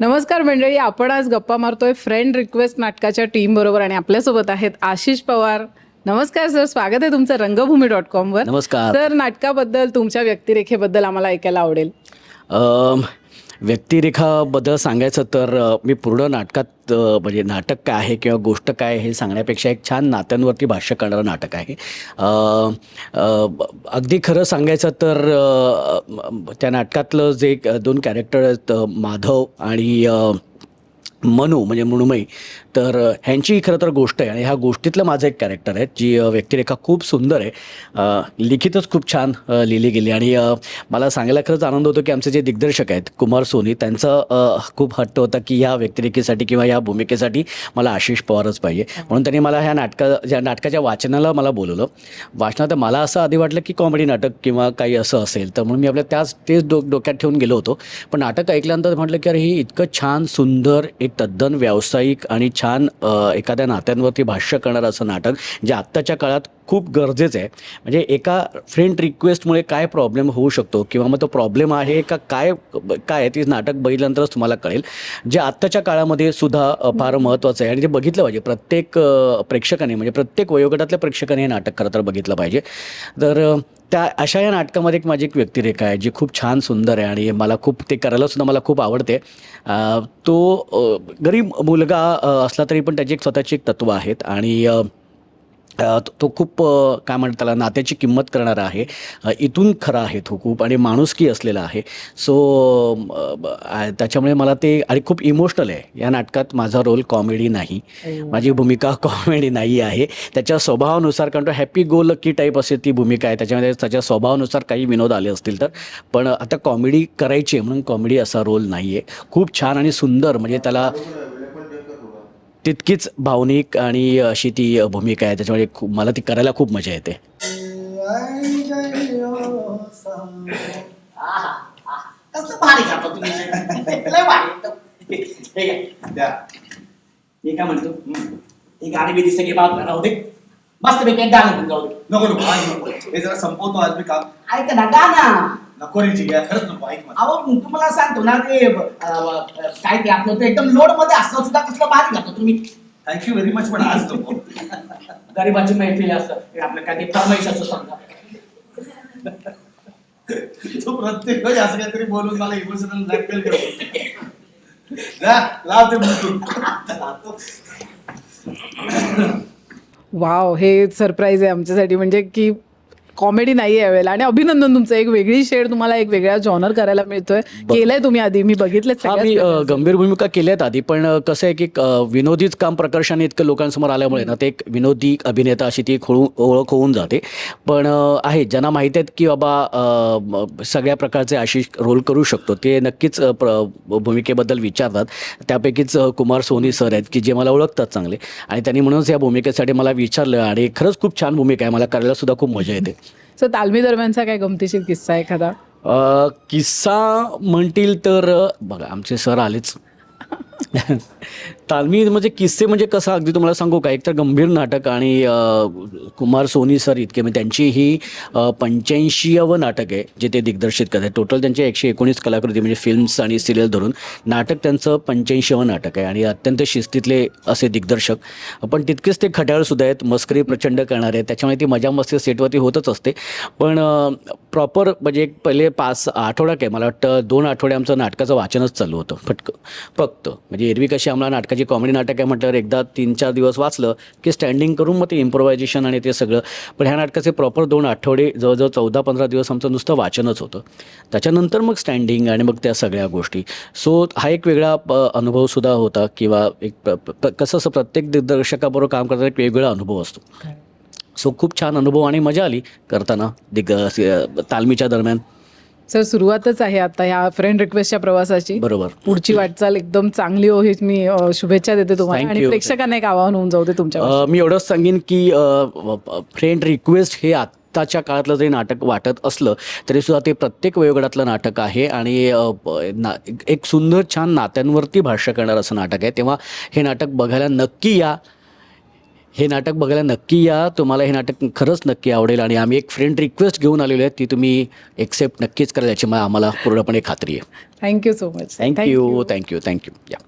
नमस्कार मंडळी आपण आज गप्पा मारतोय फ्रेंड रिक्वेस्ट नाटकाच्या टीम बरोबर आणि आपल्यासोबत आहेत आशिष पवार. नमस्कार सर स्वागत आहे तुमचं रंगभूमी डॉट कॉम वर. नमस्कार. सर नाटकाबद्दल तुमच्या व्यक्तिरेखेबद्दल आम्हाला ऐकायला आवडेल. व्यक्तिरेखाबद्दल सांगायचं तर मी पूर्ण नाटकात म्हणजे नाटक काय आहे किंवा गोष्ट काय हे सांगण्यापेक्षा एक छान नात्यांवरती भाष्य करणारं नाटक आहे. अगदी खरं सांगायचं तर त्या नाटकातलं जे एक, दोन कॅरेक्टर आहेत माधव आणि मनू म्हणजे मृण्मयी. तर अ, ह्यांची खरं तर गोष्ट आहे आणि ह्या गोष्टीतलं माझं एक कॅरेक्टर आहे जी व्यक्तिरेखा खूप सुंदर आहे. लिखितच खूप छान लिहिली गेली आणि मला सांगायला खरंच आनंद होतो की आमचे जे दिग्दर्शक आहेत कुमार सोनी त्यांचं खूप हट्ट होता की ह्या व्यक्तिरेखेसाठी किंवा ह्या भूमिकेसाठी मला आशिष पवारच पाहिजे. म्हणून त्यांनी मला ह्या नाटका ज्या नाटकाच्या वाचनाला मला बोलवलं. वाचनात मला असं आधी वाटलं की कॉमेडी नाटक किंवा काही असं असेल तर म्हणून मी आपल्या त्याच तेच डो डोक्यात ठेवून गेलो होतो. पण नाटक ऐकल्यानंतर म्हटलं की अरे ही इतकं छान सुंदर एक तद्दन व्यावसायिक आणि छान एखाद्या नात्यांवरती भाष्य करणारं असं नाटक जे आत्ताच्या काळात खूप गरजेचं आहे. म्हणजे एका फ्रेंड रिक्वेस्टमुळे काय प्रॉब्लेम होऊ शकतो किंवा मग तो प्रॉब्लेम आहे का काय काय आहे ती नाटक बघितल्यानंतरच तुम्हाला कळेल. जे आत्ताच्या काळामध्ये सुद्धा फार महत्त्वाचं आहे आणि ते बघितलं पाहिजे. प्रत्येक प्रेक्षकाने म्हणजे प्रत्येक वयोगटातल्या प्रेक्षकाने हे नाटक खरं तर बघितलं पाहिजे. तर त्या अशा या नाटकामध्ये एक माझी एक व्यक्तिरेखा आहे जी खूप छान सुंदर आहे आणि मला खूप ते करायला सुद्धा मला खूप आवडते. तो गरीब मुलगा असला तरी पण त्याची एक स्वतःची एक तत्त्व आहेत आणि तो- खूप काय म्हणतात त्याला नात्याची किंमत करणारा आहे. इथून खरा आहे तो खूप आणि माणुसकी असलेला आहे. सो त्याच्यामुळे मला ते आणि खूप इमोशनल आहे. या नाटकात माझा रोल कॉमेडी नाही. माझी भूमिका कॉमेडी नाही आहे. त्याच्या स्वभावानुसार कारण तो हॅपी गो लकी टाईप असे ती भूमिका आहे. त्याच्यामध्ये त्याच्या स्वभावानुसार काही विनोद आले असतील तर. पण आता कॉमेडी करायची आहे म्हणून कॉमेडी असा रोल नाही आहे खूप छान आणि सुंदर म्हणजे त्याला तितकीच भावनिक आणि अशी ती भूमिका आहे. त्याच्यामुळे खूप मला ती करायला खूप मजा येते. मी काय म्हणतो? राहू दे. मस्त पैकी एक गाणं म्हणून जाऊ दे. नको नको हे जरा संपवतो आज मी काम. ऐक ना गाणं नको रे जिग्या खरंच नको ऐक मला. अहो तुम्हाला सांगतो ना ते अं, काय ते आपलं ते एकदम लोडमध्ये असलं सुद्धा कसलं भारी गातो तुम्ही. थँक्यू व्हेरी मच पण आज नको. गरीबाची मैफिल असतं हे आपलं काय ते फरमाईश असं समजा तू प्रत्येक वेळी असं काहीतरी बोलून मला इमोशनल ब्लॅकमेल करतो. जा लाव ते ब्लूटूथ वाव हे सरप्राईज आहे आमच्यासाठी. म्हणजे की कॉमेडी नाही आहे यावेळेला आणि अभिनंदन तुमचं. एक वेगळी शेड तुम्हाला एक वेगळा जॉनर करायला मिळतोय. केलंय तुम्ही आधी? मी बघितलं हा मी अ, गंभीर भूमिका केल्यात आधी पण कसं आहे की अ, विनोदीच काम प्रकर्षाने इतकं लोकांसमोर आल्यामुळे ना ते एक विनोदी अभिनेता अशी ती खोळू ओळख होऊन जाते. पण अ, आहे ज्यांना माहीत आहेत की बाबा अ, म, सगळ्या प्रकारचे आशिष रोल करू शकतो ते नक्कीच अ, प्र भूमिकेबद्दल विचारतात. त्यापैकीच अ, कुमार सोनी सर आहेत की जे मला ओळखतात चांगले. आणि त्यांनी म्हणूनच या भूमिकेसाठी मला विचारलं आणि खरंच खूप छान भूमिका आहे. मला करायला सुद्धा खूप मजा येते. सर तालमी दरम्यानचा काय गमतीशीर किस्सा आहे एखादा किस्सा म्हणतील तर बघा आमचे सर आलेच. तालमी म्हणजे किस्से म्हणजे कसं? अगदी तुम्हाला सांगू का? एक तर गंभीर नाटक आणि कुमार सोनी सर इतके. म्हणजे त्यांची ही पंच्याऐंशीवं नाटक आहे जे ते दिग्दर्शित करतात. टोटल त्यांचे एकशे एकोणीस कलाकृती म्हणजे फिल्म्स आणि सिरियल धरून नाटक त्यांचं पंच्याऐंशीवं नाटक आहे. आणि अत्यंत शिस्तीतले असे दिग्दर्शक. पण तितकेच ते खट्याळसुद्धा आहेत. मस्करी प्रचंड करणारे आहेत. त्याच्यामुळे ती मजा मस्ती सेटवरती होतच असते. पण प्रॉपर म्हणजे एक पहिले पाच आठवडा काय? मला वाटतं दोन आठवडे आमचं नाटकाचं वाचनच चालू होतं. फटक फक्त. म्हणजे एरवी कशी आम्हाला नाटकाची कॉमेडी नाटक आहे म्हटल्यावर एकदा तीन चार दिवस वाचलं की स्टँडिंग करून मग ते इम्प्रोव्हायझेशन आणि ते सगळं. पण ह्या नाटकाचे प्रॉपर दोन आठवडे जवळजवळ चौदा पंधरा दिवस आमचं नुसतं वाचनच होतं. त्याच्यानंतर मग स्टँडिंग आणि मग त्या सगळ्या गोष्टी. सो हा एक वेगळा प- अनुभवसुद्धा होता किंवा एक कसं असं प्रत्येक दिग्दर्शकाबरोबर काम करताना एक वेगळा अनुभव असतो. सो खूप छान अनुभव आणि मजा आली करताना दिग स- तालमीच्या दरम्यान. सर सुरुवातच आहे आता ह्या फ्रेंड रिक्वेस्टच्या प्रवासाची. बरोबर. पुढची वाटचाल एकदम चांगली हो हीच मी अ, शुभेच्छा देते तुम्हाला. Thank आणि you. प्रेक्षकांना एक आवाहन होऊन जाऊ दे तुमच्या अ, मी एवढंच सांगेन की फ्रेंड रिक्वेस्ट हे आत्ताच्या काळातलं जरी नाटक वाटत असलं तरीसुद्धा ते प्रत्येक वयोगटातलं नाटक आहे. आणि अ, ना एक सुंदर छान नात्यांवरती भाष्य करणारं असं नाटक आहे. तेव्हा हे नाटक बघायला नक्की या. हे नाटक बघायला नक्की या. तुम्हाला हे नाटक खरंच नक्की आवडेल आणि आम्ही एक फ्रेंड रिक्वेस्ट घेऊन आलेलो आहे ती तुम्ही एक्सेप्ट नक्कीच कराल याची आम्हाला पूर्णपणे खात्री आहे. Thank you so much thank you thank you thank you या.